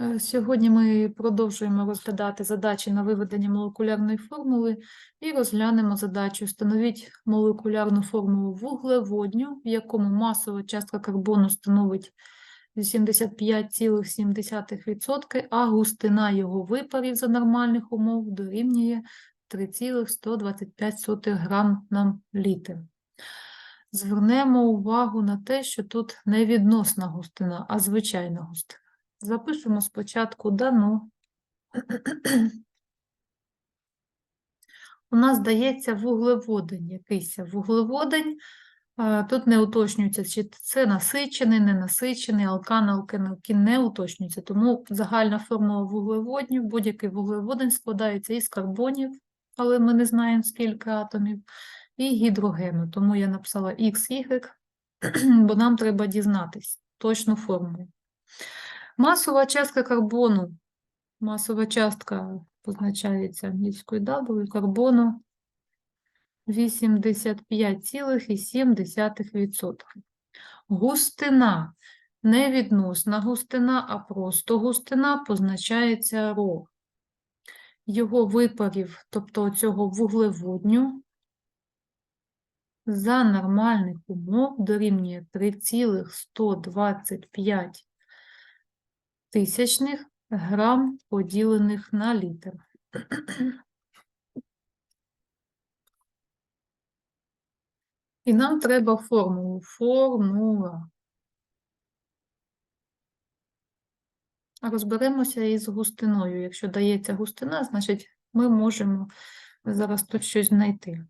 Е, Сьогодні ми продовжуємо розглядати задачі на виведення молекулярної формули і розглянемо задачу «Встановіть молекулярну формулу вуглеводню, в якому масова частка карбону становить 85,7%, а густина його випарів за нормальних умов дорівнює 3,125 грам на літр. Звернемо увагу на те, що тут не відносна густина, а звичайна густина. Запишемо спочатку дано. У нас дається вуглеводень якийсь вуглеводень. Тут не уточнюється, чи це насичений, ненасичений, алкан, алкенокін не уточнюється. Тому загальна формула вуглеводнів, будь-який вуглеводень складається із карбонів, але ми не знаємо скільки атомів, і гідрогену. Тому я написала XY, бо нам треба дізнатись точну формулу. Масова частка карбону. Масова частка позначається англійською W, карбону 85,7%. Густина. Не відносна густина, а просто густина позначається ро. Його випарів, тобто цього вуглеводню, за нормальних умов дорівнює 3,125 тисячних грам поділених на літр. І нам треба формулу. Формула. Розберемося із густиною. Якщо дається густина, значить ми можемо зараз тут щось знайти.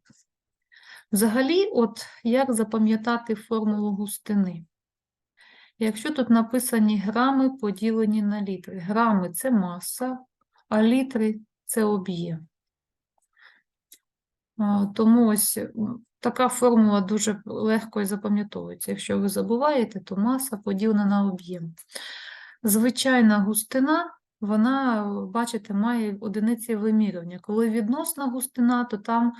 Взагалі, от як запам'ятати формулу густини? Якщо тут написані грами поділені на літри. Грами це маса, а літри це об'єм. Тому ось така формула дуже легко і запам'ятовується. Якщо ви забуваєте, то маса поділена на об'єм. Звичайна густина, вона, бачите, має одиниці вимірювання. Коли відносна густина, то там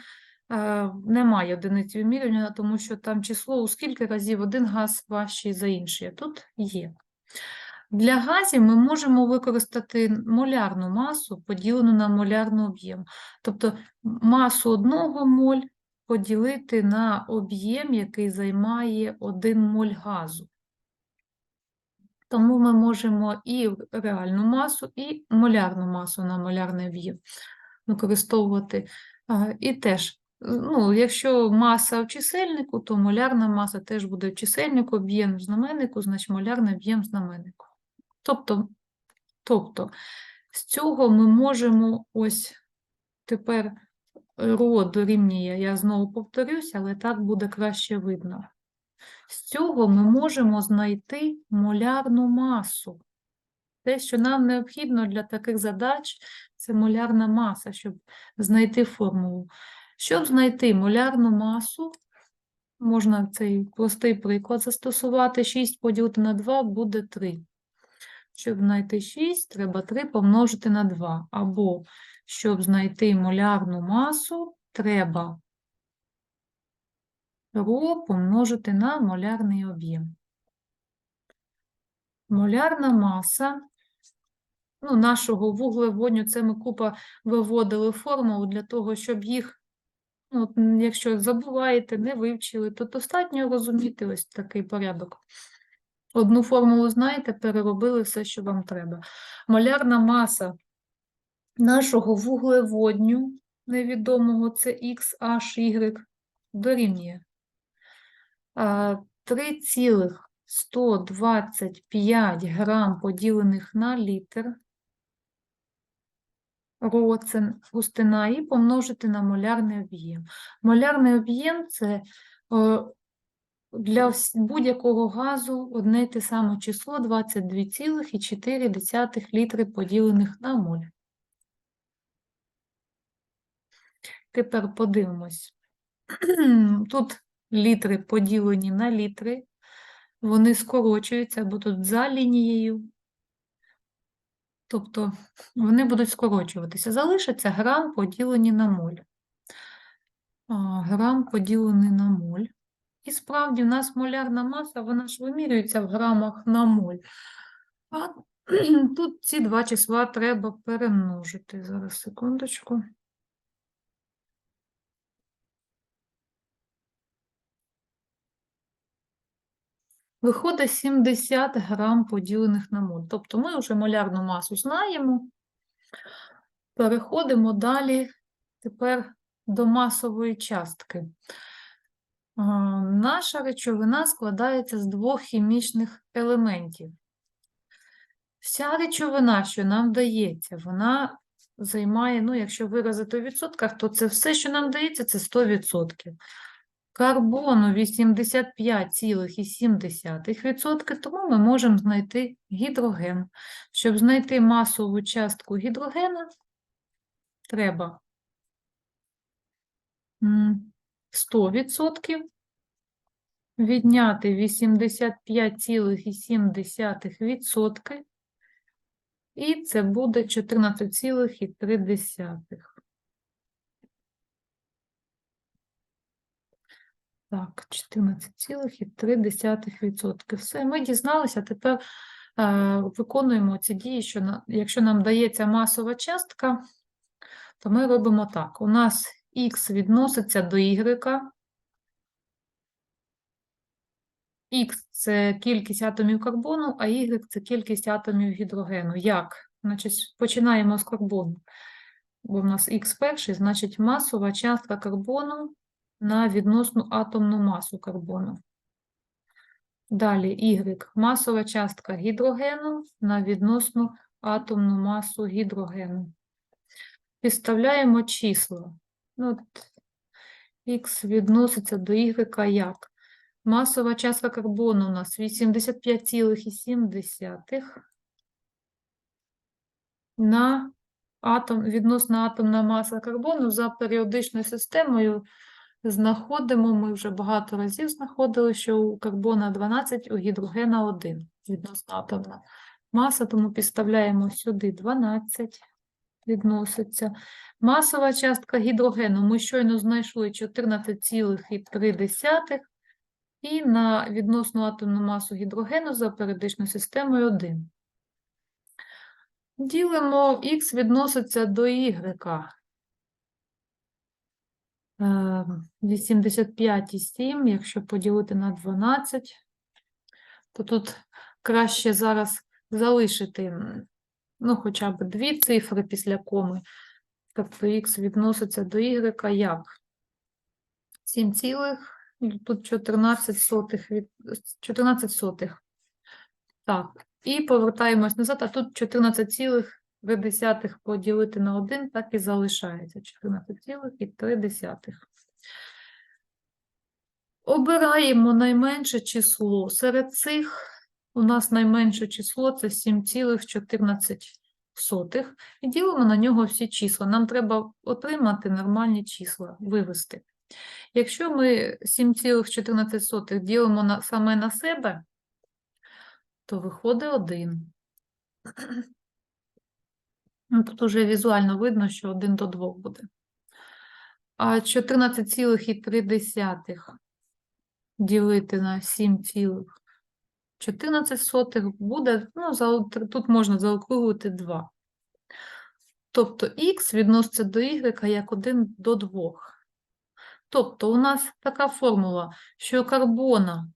немає одиниці вимірювання, тому що там число у скільки разів один газ важчий за інший, тут є. Для газів ми можемо використати молярну масу, поділену на молярний об'єм. Тобто масу одного моль поділити на об'єм, який займає 1 моль газу. Тому ми можемо і реальну масу, і молярну масу на молярний об'єм використовувати. І теж, ну, якщо маса в чисельнику, то молярна маса теж буде в чисельнику, об'єм в знаменнику, значить молярний об'єм в знаменнику. Тобто, тобто, з цього ми можемо ось тепер ро дорівнює, я знову повторюсь, але так буде краще видно. З цього ми можемо знайти молярну масу. Те, що нам необхідно для таких задач, це молярна маса, щоб знайти формулу. Щоб знайти молярну масу, можна цей простий приклад застосувати. 6 поділити на 2 буде 3. Щоб знайти 6, треба 3 помножити на 2. Або, щоб знайти молярну масу, треба ро помножити на молярний об'єм. Молярна маса ну, нашого вуглеводню, це ми купа виводили формулу для того, щоб їх, от, якщо забуваєте, не вивчили, то достатньо розуміти ось такий порядок. Одну формулу знаєте, переробили все, що вам треба. Молярна маса нашого вуглеводню невідомого це XHY дорівнює 3,125 грам поділених на літр. Ро це густина і помножити на молярний об'єм. Молярний об'єм це е, для будь-якого газу одне те саме число 22,4 літри поділених на моль. Тепер подивимось. Тут літри поділені на літри, вони скорочуються, бо тут за лінією. Тобто вони будуть скорочуватися. Залишиться грам поділені на моль. Грам поділений на моль. І справді, в нас молярна маса, вона ж вимірюється в грамах на моль. А Тут ці два числа треба перемножити. Зараз секундочку. Виходить 70 грам поділених на моль. Тобто ми вже молярну масу знаємо. Переходимо далі тепер до масової частки. Наша речовина складається з двох хімічних елементів. Вся речовина, що нам дається, вона займає, ну, якщо виразити у відсотках, то це все, що нам дається, це 100%. Карбону 85,7%, тому ми можемо знайти гідроген. Щоб знайти масову частку гідрогена, треба 100% відняти 85,7%, і це буде 14,3. Так, 14,3%. Все, ми дізналися, тепер е, виконуємо ці дії, що на, якщо нам дається масова частка, то ми робимо так. У нас х відноситься до y, Х це кількість атомів карбону, а Y це кількість атомів гідрогену. Як? Значить, починаємо з карбону. Бо в нас Х перший, значить масова частка карбону на відносну атомну масу карбону. Далі Y масова частка гідрогену на відносну атомну масу гідрогену. Підставляємо числа. Ну, от Х відноситься до Y як? Масова частка карбону у нас 85,7 на атом, відносна атомна маса карбону за періодичною системою знаходимо, ми вже багато разів знаходили, що у карбона 12, у гідрогена 1 відносна атомна маса, тому підставляємо сюди 12 відноситься. Масова частка гідрогену ми щойно знайшли 14,3 і на відносну атомну масу гідрогену за періодичною системою 1. Ділимо х відноситься до y. Е, 85,7, якщо поділити на 12, то тут краще зараз залишити ну, хоча б дві цифри після коми. Тобто х відноситься до y як? 7 цілих, тут 14 сотих, від, 14 сотих. Так, і повертаємось назад, а тут 14,3 поділити на 1, так і залишається. 14,3. Обираємо найменше число. Серед цих у нас найменше число це 7,14. І ділимо на нього всі числа. Нам треба отримати нормальні числа, вивести. Якщо ми 7,14 ділимо на, саме на себе, то виходить 1. Ну, Тут уже візуально видно, що 1 до 2 буде. А 14,3 ділити на 7,14 буде, ну, тут можна заокруглити 2. Тобто х відноситься до y як 1 до 2. Тобто у нас така формула, що карбона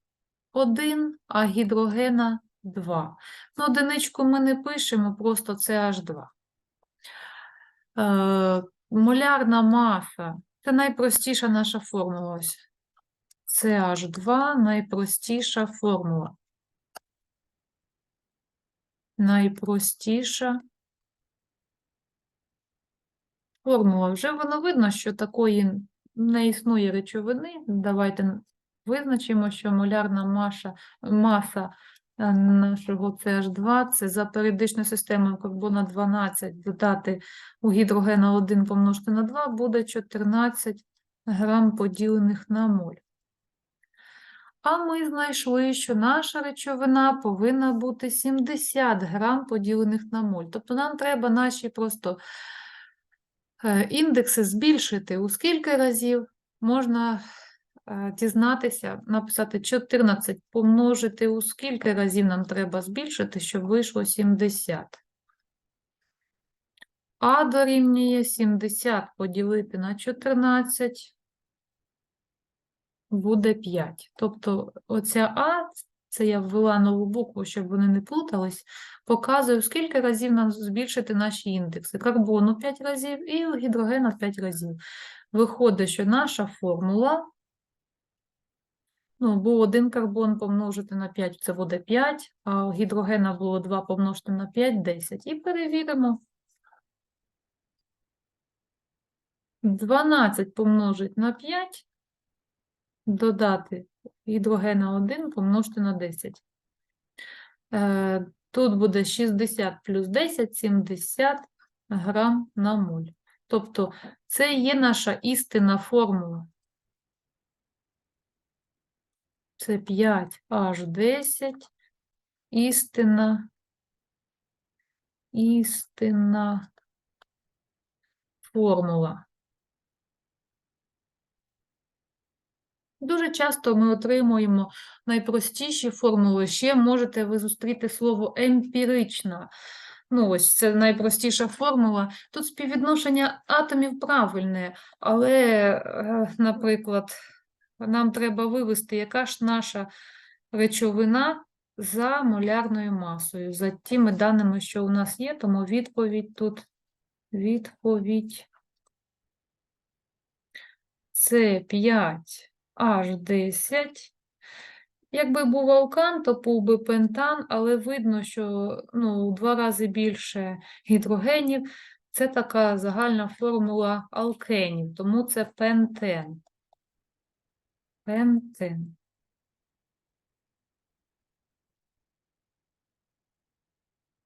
1, а гідрогена 2. Ну, одиничку ми не пишемо, просто це H2. Е, молярна маса це найпростіша наша формула. Ось. Це H2 найпростіша формула. Найпростіша формула. Вже воно видно, що такої не існує речовини. Давайте визначимо, що молярна маса, нашого CH2 це за періодичною системою карбона 12 додати у гідрогена 1 помножити на 2 буде 14 грам поділених на моль. А ми знайшли, що наша речовина повинна бути 70 грам поділених на моль. Тобто нам треба наші просто е, індекси збільшити у скільки разів можна е, дізнатися, написати 14 помножити у скільки разів нам треба збільшити, щоб вийшло 70. А дорівнює 70 поділити на 14 буде 5. Тобто оця А, це я ввела нову букву, щоб вони не плутались, показує, скільки разів нам збільшити наші індекси. Карбону 5 разів і гідрогена 5 разів. Виходить, що наша формула, ну, був один карбон помножити на 5, це буде 5, а гідрогена було 2 помножити на 5, 10. І перевіримо. 12 помножить на 5, додати гідрогена 1 помножити на 10. Е, Тут буде 60 плюс 10, 70 грам на моль. Тобто це є наша істинна формула. Це 5H10, істинна, істинна формула. Дуже часто ми отримуємо найпростіші формули. Ще можете ви зустріти слово емпірична. Ну, ось це найпростіша формула. Тут співвідношення атомів правильне, але, е, наприклад, нам треба вивести, яка ж наша речовина за молярною масою, за тими даними, що у нас є, тому відповідь тут відповідь. Це 5 аж 10. Якби був алкан, то був би пентан, але видно, що ну, у два рази більше гідрогенів. Це така загальна формула алкенів, тому це пентен. Пентен.